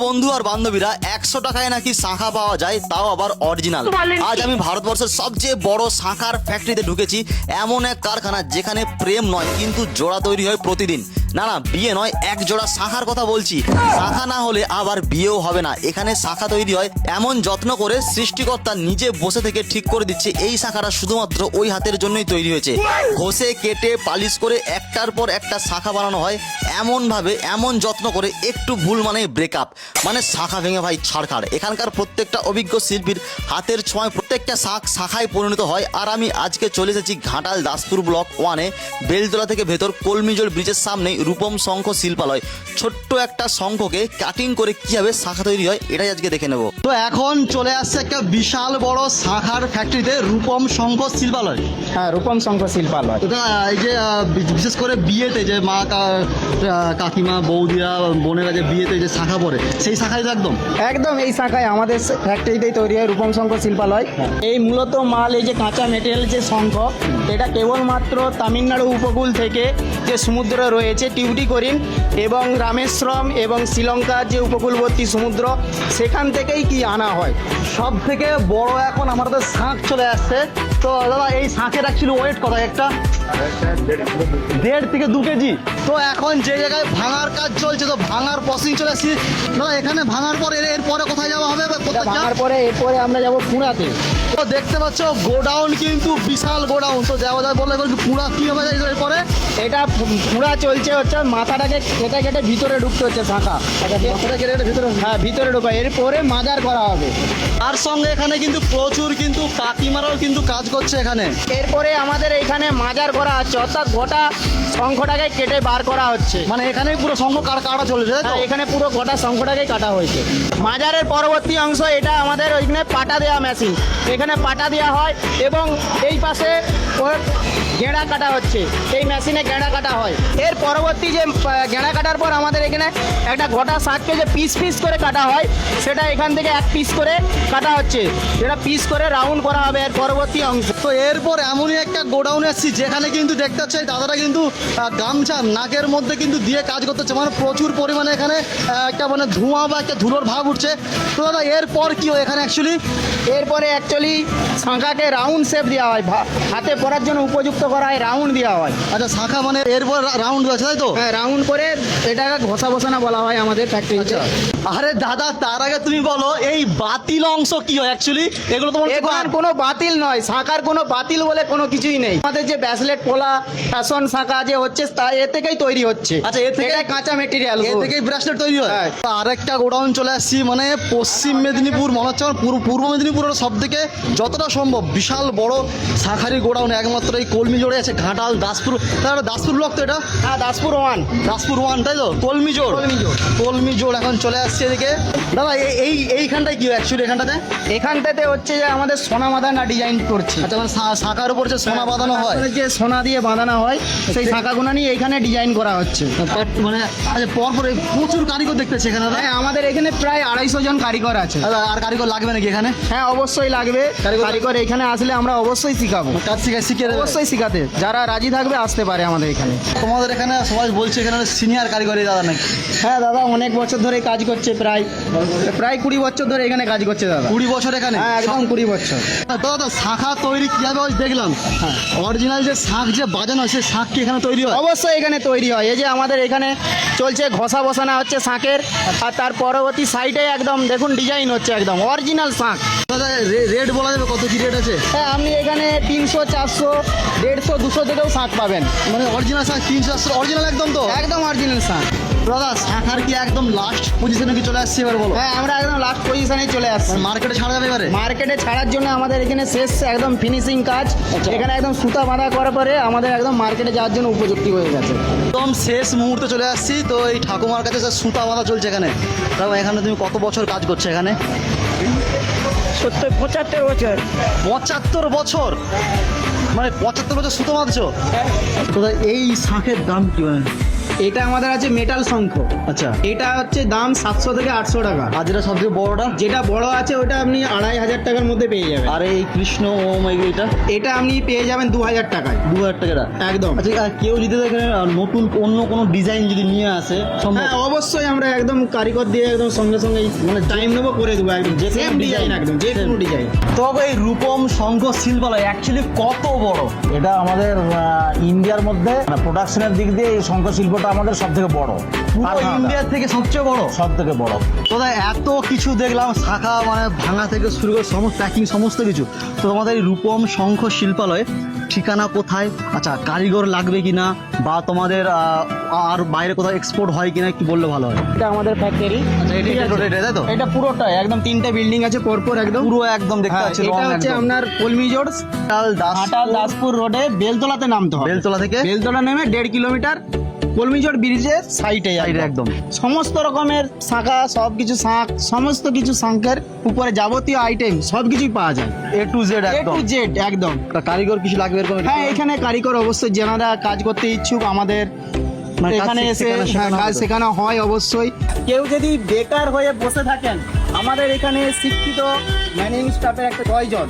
বন্ধু আর বান্ধবীরা একশো টাকায় নাকি শাঁখা পাওয়া যায় তাও আবার অরিজিনাল আজ আমি ভারতবর্ষের সবচেয়ে বড় শাঁখার ফ্যাক্টরিতে ঢুকেছি এমন এক কারখানা যেখানে প্রেম নয় কিন্তু জোড়া তৈরি হয় প্রতিদিন। না না, বিয়ে নয় এক জোড়া শাঁখার কথা বলছি। শাখা না হলে আবার বিয়েও হবে না। এখানে শাখা তৈরি হয় এমন যত্ন করে সৃষ্টিকর্তা নিজে বসে থেকে ঠিক করে দিচ্ছে। এই শাখাটা শুধুমাত্র ওই হাতের জন্যই তৈরি হয়েছে। ঘষে, কেটে, পালিশ করে একটার পর একটা শাখা বানানো হয়। এমন ভাবে এমন যত্ন করে একটু ভুল মানে ব্রেকআপ মানে শাখা ভেঙে ভাই ছাড়খাড়। এখানকার প্রত্যেকটা অভিজ্ঞ শিল্পীর হাতের ছোঁয়ায় প্রত্যেকটা শাখ শাখায় পরিণত হয়। আর আমি আজকে চলে এসেছি ঘাটাল দাসপুর ব্লক ওয়ানে, বেলতলা থেকে ভেতর কলমিজোর ব্রিজের সামনে রূপম শঙ্খ শিল্পালয়। ছোট্ট একটা শঙ্খকে কাটিং করে কীভাবে শাখা তৈরি হয় এটাই আজকে দেখে নেব। তো এখন চলে আসছে একটা বিশাল বড় শাখার ফ্যাক্টরিতে রূপম শঙ্খ শিল্পালয়। হ্যাঁ রূপম শঙ্খ শিল্পালয়। এটা এই যে বিশেষ করে বিয়েতে যে মা কা- কাকিমা বৌদিরা বোনেরা যে বিয়েতে যে শাখা পরে সেই শাখায় একদম? একদম এই শাখায় আমাদের ফ্যাক্টরিতেই তৈরি হয় রূপম শঙ্খ শিল্পালয়। এই মূলত মাল এই যে কাঁচা মেটেরিয়াল যে শঙ্খ এটা কেবলমাত্র তামিলনাড়ু উপকূল থেকে যে সমুদ্র রয়েছে টিউটিকরিন এবং রামেশ্বরম এবং শ্রীলঙ্কার যে উপকূলবর্তী সমুদ্র, সেখান থেকেই কি আনা হয়? সব থেকে বড় এখন আমাদের শাঁখ চলে আসছে। তো দাদা এই শাঁখের অ্যাকচুয়ালি ওয়েট কত একটা। দেড় থেকে দু কেজি। তো এখন যে জায়গায় ভাঙার কাজ চলছে তো ভাঙার প্রসেসিং চলে আসছে। দাদা এখানে ভাঙার পর এর এরপরে কোথায় যাওয়া হবে? ভাঙার পরে এরপরে আমরা যাব পুরাতে তো দেখতে পাচ্ছ গোডাউন কিন্তু বিশাল গোডাউন। তো যাওয়া যায় বলে বলছি পুরা কি হবে এরপরে? এটা পুরা চলছে হচ্ছে মাথাটাকে কেটে কেটে ভিতরে ঢুকতে হচ্ছে শাখা মাথাটা কেটে কেটে ভিতরে হ্যাঁ ভিতরে ঢোকা এরপরে মাজার করা হবে। তার সঙ্গে এখানে কিন্তু প্রচুর কিন্তু কাকিমারাও কিন্তু কাজ করছে এখানে। এরপরে আমাদের এখানে মাজার করা হচ্ছে অর্থাৎ গোটা শঙ্খটাকে কেটে বার করা হচ্ছে। মানে এখানেই পুরো সঙ্গ কাটা চলেছে তাই তো? হ্যাঁ, এখানে পুরো গোটা শঙ্খটাকেই কাটা হয়েছে। মাজারের পরবর্তী অংশ এটা আমাদের ওইখানে পাটা দেওয়া মেশিন এখানে পাটা দেওয়া হয় এবং এই পাশে ওর গেঁড়া কাটা হচ্ছে। এই মেশিনে গেঁড়া কাটা হয়। এর পরবর্তী যে আহ, গেঁড়া কাটার পর আমাদের এখানে একটা গোটা শাককে যে পিস পিস করে কাটা হয় সেটা এখান থেকে এক পিস করে কাটা হচ্ছে। যেটা পিস করে রাউন্ড করা হবে এর পরবর্তী অংশ। Denver. তো এরপর এমনই একটা গোডাউনে এসেছি যেখানে কিন্তু দেখতে পাচ্ছি দাদারা কিন্তু গামছা নাকের মধ্যে কিন্তু দিয়ে কাজ করতে হচ্ছে মানে প্রচুর পরিমাণে এখানে একটা মানে ধোঁয়া বা একটা ধুলোর ভাব উঠছে। তো দাদা এরপর কি হয় এখানে অ্যাকচুয়ালি এরপরে অ্যাকচুয়ালি শাঁখাকে রাউন্ড শেপ দেওয়া হয় হাতে পরার জন্য উপযুক্ত করা হয় রাউন্ড দেওয়া হয়। আচ্ছা শাঁখা মানে এরপর রাউন্ড আছে তাই তো? হ্যাঁ রাউন্ড করে এটাকে ঘষা বসানো বলা হয় আমাদের ফ্যাক্টরিতে আরে দাদা তার আগে তুমি বলো এই বাতিল অংশ কি হয় অ্যাকচুয়ালি এগুলো তোমার কোনো বাতিল নয় শাঁখার কোনো বাতিল বলে কোনো কিছুই নেই। আমাদের যে ব্যাসলেট পোলা ফ্যাশন শাঁখা যে হচ্ছে তা এ থেকেই তৈরি হচ্ছে। আচ্ছা, এ থেকে- কাঁচা মেটেরিয়াল এ থেকেই ব্রেসলেট তৈরি হয়? হ্যাঁ। তো আরেকটা গোডাউন চলে আসছি মানে পশ্চিম মেদিনীপুর মনে হচ্ছে আমার পূর্ব মেদিনীপুরের সব থেকে যতটা সম্ভব বিশাল বড় শাখারি গোডাউন একমাত্র এই কলমি জোড়ে আছে ঘাটাল দাসপুর। তাহলে দাসপুর ব্লক তো এটা? হ্যাঁ দাসপুর ওয়ান। দাসপুর ওয়ান তাই তো? কলমি জোড়। কলমি জোড়। কলমি জোড় এখন চলে আসছে এদিকে। দাদা এই- এই এইখানটায় কি অ্যাকচুয়ালি এখানটাতে এখানটাতে হচ্ছে যে আমাদের সোনা মাদানা ডিজাইন করছে। আচ্ছা মানে শাখার উপর যে সোনা বাঁধানো হয়। যে সোনা দিয়ে বাঁধানো হয় সেই শাঁখাগুলো নিয়ে এইখানে ডিজাইন করা হচ্ছে। মানে আচ্ছা পরপর প্রচুর কারিগর দেখতে পাচ্ছি এখানে হ্যাঁ আমাদের এখানে প্রায় আড়াইশো জন কারিগর আছে। আর কারিগর লাগবে নাকি এখানে? হ্যাঁ অবশ্যই লাগবে। কারিগর- কারিগর এখানে আসলে আমরা অবশ্যই শিখাবো। কাজ শিখে শিখে? অবশ্যই শিখাতে। যারা রাজি থাকবে আসতে পারে আমাদের এখানে। তোমাদের এখানে সবাই বলছে এখানে সিনিয়র কারিগরি দাদা নাকি? হ্যাঁ দাদা অনেক বছর ধরে কাজ করছে প্রায় প্রায় কুড়ি বছর ধরে এখানে কাজ করছে দাদা। কুড়ি বছর এখানে? হ্যাঁ একদম কুড়ি বছর। দাদা শাখা তৈরি কীভাবে হয় দেখলাম। হ্যাঁ। অরিজিনাল যে শাক যে বাজানো হয় সেই শাক কি এখানে তৈরি হয়? অবশ্যই এখানে তৈরি হয়। এই যে আমাদের এখানে চলছে ঘষা বসানো হচ্ছে শাঁখের আর তার পরবর্তী সাইডে একদম দেখুন ডিজাইন হচ্ছে একদম অরিজিনাল শাঁখ দাদা রেট বলা যাবে কত? কি রেট আছে? হ্যাঁ আপনি এখানে তিনশো চারশো দেড়শো দুশো থেকেও শাঁখ পাবেন। মানে অরিজিনাল শাক তিনশো চারশো অরিজিনাল একদম তো? একদম অরিজিনাল শাঁখ দাদা শাখার কি একদম লাস্ট পজিশনে কি চলে আসছে এবার বলো? হ্যাঁ আমরা একদম লাস্ট পজিশনে চলে আসছি। মার্কেটে ছাড়া যাবে এবারে? মার্কেটে ছাড়ার জন্য আমাদের এখানে শেষ একদম ফিনিশিং কাজ। এখানে একদম সুতা বাঁধা করার পরে আমাদের একদম মার্কেটে যাওয়ার জন্য উপযুক্তি হয়ে গেছে। একদম শেষ মুহূর্তে চলে আসছি। তো এই ঠাকুমার কাছে সে সুতা বাঁধা চলছে এখানে তাও এখানে তুমি কত বছর কাজ করছ এখানে? সত্তর পঁচাত্তর বছর। পঁচাত্তর বছর? মানে পঁচাত্তর বছর সুতো বাঁধছো? তো এই শাঁখের দাম কি মানে? এটা আমাদের আছে মেটাল শঙ্খ। আচ্ছা। এটা হচ্ছে দাম সাতশো থেকে আটশো টাকা। আর যেটা সবচেয়ে বড়টা? যেটা বড় আছে ওটা আপনি আড়াই হাজার টাকার মধ্যে পেয়ে যাবেন। আর এই কৃষ্ণ ওম এটা? এটা আপনি পেয়ে যাবেন দু হাজার টাকায়। দু হাজার টাকাটা একদম। আচ্ছা আর কেউ যদি এখানে নতুন অন্য কোনো ডিজাইন যদি নিয়ে আসে হ্যাঁ অবশ্যই আমরা একদম কারিগর দিয়ে একদম সঙ্গে সঙ্গে মানে টাইম নেব করে দেবো একদম। যে সেম ডিজাইন একদম যে কোনো ডিজাইন তবে এই রূপম শঙ্খ শিল্পালয় অ্যাকচুয়ালি কত বড়? এটা আমাদের ইন্ডিয়ার মধ্যে প্রোডাকশনের দিক দিয়ে এই শঙ্খ শিল্পটা আমাদের সব থেকে বড়। পুরো ইন্ডিয়ার থেকে সবচেয়ে বড়? সব থেকে বড়। তোরা এত কিছু দেখলাম শাখা মানে ভাঙা থেকে শুরু করে সমস্ত প্যাকিং সমস্ত কিছু। তো তোমাদের এই রূপম শঙ্খ শিল্পালয় ঠিকানা কোথায়? আচ্ছা কারিগর লাগবে কিনা? বা তোমাদের আর বাইরে কোথাও এক্সপোর্ট হয় কিনা একটু বললে ভালো হয়। এটা আমাদের ফ্যাক্টরি আচ্ছা, তাই তো? এটা পুরোটাই একদম তিনটে বিল্ডিং আছে পরপর একদম। পুরো একদম দেখতে হ্যাঁ, পাচ্ছি এটা হচ্ছে আপনার কলমি জোড় দাস ঘাটাল দাসপুর রোডে বেলতলাতে নামতে হবে। বেলতলা থেকে? বেলতলা নেমে দেড় কিলোমিটার। কলমিজোড় ব্রিজের সাইডে একদম। সমস্ত রকমের শাঁখা সব কিছু শাঁখ সমস্ত কিছু শাঁখের উপরে যাবতীয় আইটেম সব কিছুই পাওয়া যায়। A to Z A to Z একদম। কারিগর কিছু লাগবে এরকম হ্যাঁ এখানে কারিগর অবশ্যই যেনারা কাজ করতে ইচ্ছুক আমাদের মানে এখানে এসে হ্যাঁ, কাজ শেখানো হয় অবশ্যই। কেউ যদি বেকার হয়ে বসে থাকেন আমাদের এখানে শিক্ষিত ম্যানেজিং স্টাফের একটা প্রয়োজন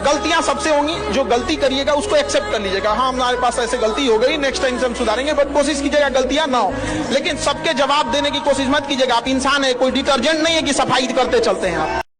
गलतियां सबसे होंगी जो गलती करिएगा उसको एक्सेप्ट कर लीजिएगा हाँ हमारे पास ऐसे गलती हो गई नेक्स्ट टाइम से हम सुधारेंगे बट कोशिश कीजिएगा गलतियां ना हो लेकिन सबके जवाब देने की कोशिश मत कीजिएगा आप इंसान है कोई डिटर्जेंट नहीं है कि सफाई करते चलते हैं आप